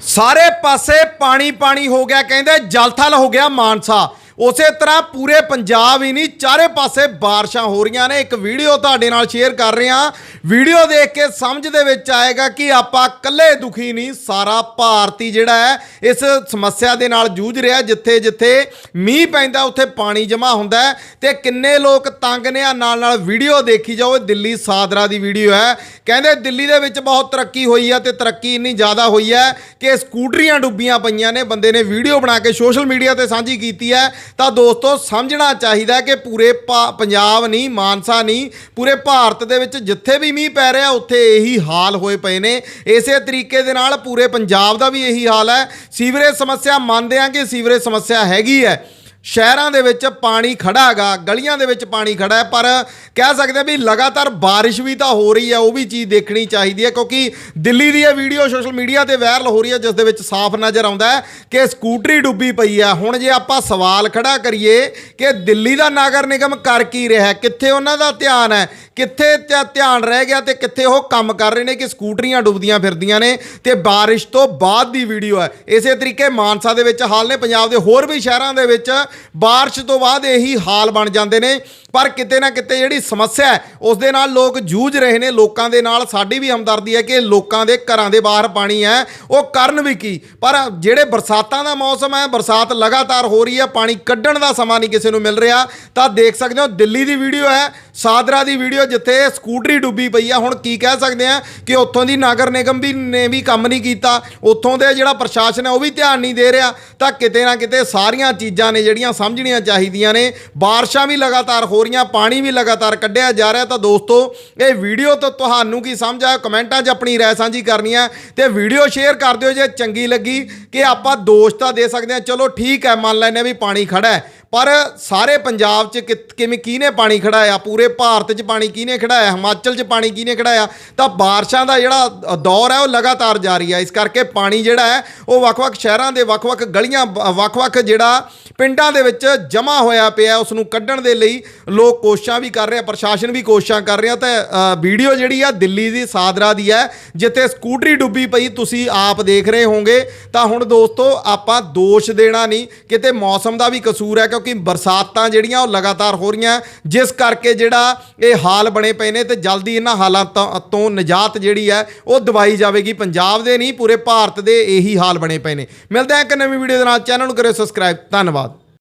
ਸਾਰੇ ਪਾਸੇ ਪਾਣੀ ਪਾਣੀ ਹੋ ਗਿਆ ਕਹਿੰਦੇ ਜਲਥਲ ਹੋ ਗਿਆ ਮਾਨਸਾ। ਉਸੇ ਤਰ੍ਹਾਂ ਪੂਰੇ ਪੰਜਾਬ ਹੀ ਨਹੀਂ, ਚਾਰੇ ਪਾਸੇ ਬਾਰਿਸ਼ਾਂ ਹੋ ਰਹੀਆਂ ਨੇ। ਇੱਕ ਵੀਡੀਓ ਤੁਹਾਡੇ ਨਾਲ ਸ਼ੇਅਰ ਕਰ ਰਿਹਾ ਵੀਡੀਓ ਦੇਖ ਕੇ ਸਮਝ ਦੇ ਵਿੱਚ ਆਏਗਾ ਕਿ ਆਪਾਂ ਇਕੱਲੇ ਦੁਖੀ ਨਹੀਂ, ਸਾਰਾ ਭਾਰਤੀ ਜਿਹੜਾ ਹੈ, ਇਸ ਸਮੱਸਿਆ ਦੇ ਨਾਲ ਜੂਝ ਰਿਹਾ ਜਿੱਥੇ ਜਿੱਥੇ ਮੀਂਹ ਪੈਂਦਾ, ਉੱਥੇ ਪਾਣੀ ਜਮ੍ਹਾਂ ਹੁੰਦਾ ਹੈ। ਤੇ ਕਿੰਨੇ ਲੋਕ ਤੰਗ ਨੇ ਆ ਨਾਲ ਨਾਲ ਵੀਡੀਓ ਦੇਖੀ ਜਾਓ ਦਿੱਲੀ ਸਾਦਰਾ ਦੀ ਵੀਡੀਓ ਹੈ। ਕਹਿੰਦੇ ਦਿੱਲੀ ਦੇ ਵਿੱਚ ਬਹੁਤ ਤਰੱਕੀ ਹੋਈ ਹੈ ਤੇ ਤਰੱਕੀ ਇੰਨੀ ਜ਼ਿਆਦਾ ਹੋਈ ਹੈ ਕਿ ਸਕੂਟਰੀਆਂ ਡੁੱਬੀਆਂ ਪਈਆਂ ਨੇ। ਬੰਦੇ ਨੇ ਵੀਡੀਓ ਬਣਾ ਕੇ ਸੋਸ਼ਲ ਮੀਡੀਆ ਤੇ ਸਾਂਝੀ ਕੀਤੀ ਹੈ। ਤਾਂ ਦੋਸਤੋ, ਸਮਝਣਾ ਚਾਹੀਦਾ ਕਿ ਪੂਰੇ ਪਾ- ਪੰਜਾਬ ਨਹੀਂ, ਮਾਨਸਾ ਨਹੀਂ, ਪੂਰੇ ਭਾਰਤ ਦੇ ਵਿੱਚ ਜਿੱਥੇ ਵੀ ਮੀਂਹ ਪੈ ਰਿਹਾ, ਉੱਥੇ ਇਹੀ ਹਾਲ ਹੋਏ ਪਏ ਨੇ। ਇਸੇ ਤਰੀਕੇ ਦੇ ਨਾਲ ਪੂਰੇ ਪੰਜਾਬ ਦਾ ਵੀ ਇਹੀ ਹਾਲ ਹੈ। ਸੀਵਰੇਜ ਸਮੱਸਿਆ ਮੰਨਦੇ ਹਾਂ ਕਿ ਸੀਵਰੇਜ ਸਮੱਸਿਆ ਹੈਗੀ ਹੈ। ਸ਼ਹਿਰਾਂ ਦੇ ਵਿੱਚ ਪਾਣੀ ਖੜਾ ਹੈਗਾ, ਗਲੀਆਂ ਦੇ ਵਿੱਚ ਪਾਣੀ ਖੜਾ ਹੈ, ਪਰ ਕਹਿ ਸਕਦੇ ਹਾਂ ਵੀ ਲਗਾਤਾਰ ਬਾਰਿਸ਼ ਵੀ ਤਾਂ ਹੋ ਰਹੀ ਹੈ, ਉਹ ਵੀ ਚੀਜ਼ ਦੇਖਣੀ ਚਾਹੀਦੀ ਹੈ, ਕਿਉਂਕਿ ਦਿੱਲੀ ਦੀ ਇਹ ਵੀਡੀਓ ਸੋਸ਼ਲ ਮੀਡੀਆ ਤੇ ਵਾਇਰਲ ਹੋ ਰਹੀ ਹੈ, ਜਿਸ ਦੇ ਵਿੱਚ ਸਾਫ਼ ਨਜ਼ਰ ਆਉਂਦਾ ਹੈ ਕਿ ਸਕੂਟਰੀ ਡੁੱਬੀ ਪਈ ਹੈ। ਹੁਣ ਜੇ ਆਪਾਂ ਸਵਾਲ ਖੜਾ ਕਰੀਏ ਕਿ ਦਿੱਲੀ ਦਾ ਨਗਰ ਨਿਗਮ ਕਰ ਕੀ ਰਿਹਾ ਕਿੱਥੇ ਉਹਨਾਂ ਦਾ ਧਿਆਨ ਹੈ, ਕਿੱਥੇ ਧਿਆਨ ਰਹਿ ਗਿਆ ਤੇ ਕਿੱਥੇ ਉਹ ਕੰਮ ਕਰ ਰਹੇ ਨੇ ਕਿ ਸਕੂਟਰੀਆਂ ਡੁੱਬਦੀਆਂ ਫਿਰਦੀਆਂ ਨੇ ਤੇ ਬਾਰਿਸ਼ ਤੋਂ ਬਾਅਦ ਦੀ ਵੀਡੀਓ ਹੈ। ਇਸੇ ਤਰੀਕੇ ਮਾਨਸਾ ਦੇ ਵਿੱਚ ਹਾਲ ਨੇ, ਪੰਜਾਬ ਦੇ ਹੋਰ ਵੀ ਸ਼ਹਿਰਾਂ ਦੇ ਵਿੱਚ ਬਾਰਿਸ਼ ਤੋਂ ਬਾਅਦ ਇਹੀ ਹਾਲ ਬਣ ਜਾਂਦੇ ਨੇ। ਪਰ ਕਿਤੇ ਨਾ ਕਿਤੇ ਜਿਹੜੀ ਸਮੱਸਿਆ ਹੈ, ਉਸ ਦੇ ਨਾਲ ਲੋਕ ਜੂਝ ਰਹੇ ਨੇ, ਲੋਕਾਂ ਦੇ ਨਾਲ ਸਾਡੀ ਵੀ ਹਮਦਰਦੀ ਹੈ ਕਿ ਲੋਕਾਂ ਦੇ ਘਰਾਂ ਦੇ ਬਾਹਰ ਪਾਣੀ ਹੈ, ਉਹ ਕਰਨ ਵੀ ਕੀ? ਪਰ ਜਿਹੜੇ ਬਰਸਾਤਾਂ ਦਾ ਮੌਸਮ ਹੈ, ਬਰਸਾਤ ਲਗਾਤਾਰ ਹੋ ਰਹੀ ਹੈ, ਪਾਣੀ ਕੱਢਣ ਦਾ ਸਮਾਂ ਨਹੀਂ ਕਿਸੇ ਨੂੰ ਮਿਲ ਰਿਹਾ, ਤਾਂ ਦੇਖ ਸਕਦੇ ਹੋ ਦਿੱਲੀ ਦੀ ਵੀਡੀਓ ਹੈ, ਸਾਦਰਾ ਦੀ ਵੀਡੀਓ ਜਿੱਥੇ ਸਕੂਟਰੀ ਡੁੱਬੀ ਪਈ ਆ ਹੁਣ ਕੀ ਕਹਿ ਸਕਦੇ ਆ ਕਿ ਉੱਥੋਂ ਦੀ ਨਗਰ ਨਿਗਮ ਵੀ ਨੇ ਵੀ ਕੰਮ ਨਹੀਂ ਕੀਤਾ, ਉੱਥੋਂ ਦੇ ਜਿਹੜਾ ਪ੍ਰਸ਼ਾਸਨ ਹੈ, ਉਹ ਵੀ ਧਿਆਨ ਨਹੀਂ ਦੇ ਰਿਹਾ, ਤਾਂ ਕਿਤੇ ਨਾ ਕਿਤੇ ਸਾਰੀਆਂ ਚੀਜ਼ਾਂ ਨੇ ਜਿਹੜੀਆਂ ਸਮਝਣੀਆਂ ਚਾਹੀਦੀਆਂ ਨੇ, ਬਾਰਿਸ਼ਾਂ ਵੀ ਲਗਾਤਾਰ ਹੋ ਰਹੀਆਂ ਪਾਣੀ ਵੀ ਲਗਾਤਾਰ ਕੱਢਿਆ ਜਾ ਰਿਹਾ ਤਾਂ ਦੋਸਤੋ, ਇਹ ਵੀਡੀਓ ਤੋਂ ਤੁਹਾਨੂੰ ਕੀ ਸਮਝ ਆਇਆ ਕਮੈਂਟਾਂ 'ਚ ਆਪਣੀ ਰਾਏ ਸਾਂਝੀ ਕਰਨੀ ਹੈ ਤੇ ਵੀਡੀਓ ਸ਼ੇਅਰ ਕਰ ਦਿਓ ਜੇ ਚੰਗੀ ਲੱਗੀ ਕਿ ਆਪਾਂ ਦੋਸ਼ ਤਾਂ ਦੇ ਸਕਦੇ ਹਾਂ ਚਲੋ ਠੀਕ ਹੈ ਮੰਨ ਲੈਂਦੇ ਹਾਂ ਵੀ ਪਾਣੀ ਖੜਾ ਹੈ। ਪਰ ਸਾਰੇ ਪੰਜਾਬ 'ਚ ਕਿ- ਕਿਵੇਂ, ਕਿਹਨੇ ਪਾਣੀ ਖੜਾਇਆ? ਪੂਰੇ ਭਾਰਤ 'ਚ ਪਾਣੀ ਕਿਹਨੇ ਖੜਾਇਆ? ਹਿਮਾਚਲ 'ਚ ਪਾਣੀ ਕਿਹਨੇ ਖੜਾਇਆ? ਤਾਂ ਬਾਰਿਸ਼ਾਂ ਦਾ ਜਿਹੜਾ ਦੌਰ ਹੈ, ਉਹ ਲਗਾਤਾਰ ਜਾਰੀ ਹੈ ਇਸ ਕਰਕੇ ਪਾਣੀ ਜਿਹੜਾ ਹੈ, ਉਹ ਵੱਖ-ਵੱਖ ਸ਼ਹਿਰਾਂ ਦੇ ਵੱਖ-ਵੱਖ ਗਲੀਆਂ ਬ- ਵੱਖ-ਵੱਖ ਜਿਹੜਾ ਪਿੰਡਾਂ ਦੇ ਵਿੱਚ ਜਮ੍ਹਾਂ ਹੋਇਆ ਪਿਆ ਉਸ ਨੂੰ ਕੱਢਣ ਦੇ ਲਈ ਲੋਕ ਕੋਸ਼ਿਸ਼ਾਂ ਵੀ ਕਰ ਰਹੇ ਆ ਪ੍ਰਸ਼ਾਸਨ ਵੀ ਕੋਸ਼ਿਸ਼ਾਂ ਕਰ ਰਿਹਾ। ਤਾਂ ਅ, ਵੀਡੀਓ ਜਿਹੜੀ ਆ ਦਿੱਲੀ ਦੀ ਸਾਦਰਾ ਦੀ ਹੈ ਜਿੱਥੇ ਸਕੂਟਰੀ ਡੁੱਬੀ ਪਈ ਤੁਸੀਂ ਆਪ ਦੇਖ ਰਹੇ ਹੋਵੋਗੇ। ਤਾਂ ਹੁਣ ਦੋਸਤੋ ਆਪਾਂ ਦੋਸ਼ ਦੇਣਾ ਨਹੀਂ ਕਿਤੇ ਮੌਸਮ ਦਾ ਵੀ ਕਸੂਰ ਹੈ ਕਿਉਂਕਿ ਬਰਸਾਤਾਂ ਜਿਹੜੀਆਂ ਉਹ ਲਗਾਤਾਰ ਹੋ ਰਹੀਆਂ। ਜਿਸ ਕਰਕੇ ਜਿਹੜਾ ਇਹ ਹਾਲ ਬਣੇ ਪਏ ਨੇ ਤੇ ਜਲਦੀ ਇਹਨਾਂ ਹਾਲਾਤਾਂ ਤੋਂ ਨਿਜਾਤ ਜਿਹੜੀ ਹੈ ਉਹ ਦਵਾਈ ਜਾਵੇਗੀ। ਪੰਜਾਬ ਦੇ ਨਹੀਂ ਪੂਰੇ ਭਾਰਤ ਦੇ ਇਹੀ ਹਾਲ ਬਣੇ ਪਏ ਨੇ। ਮਿਲਦੇ ਹਾਂ ਇੱਕ ਨਵੀਂ ਵੀਡੀਓ ਦੇ ਨਾਲ। ਚੈਨਲ ਨੂੰ ਕਰਿਓ ਸਬਸਕ੍ਰਾਈਬ। ਧੰਨਵਾਦ।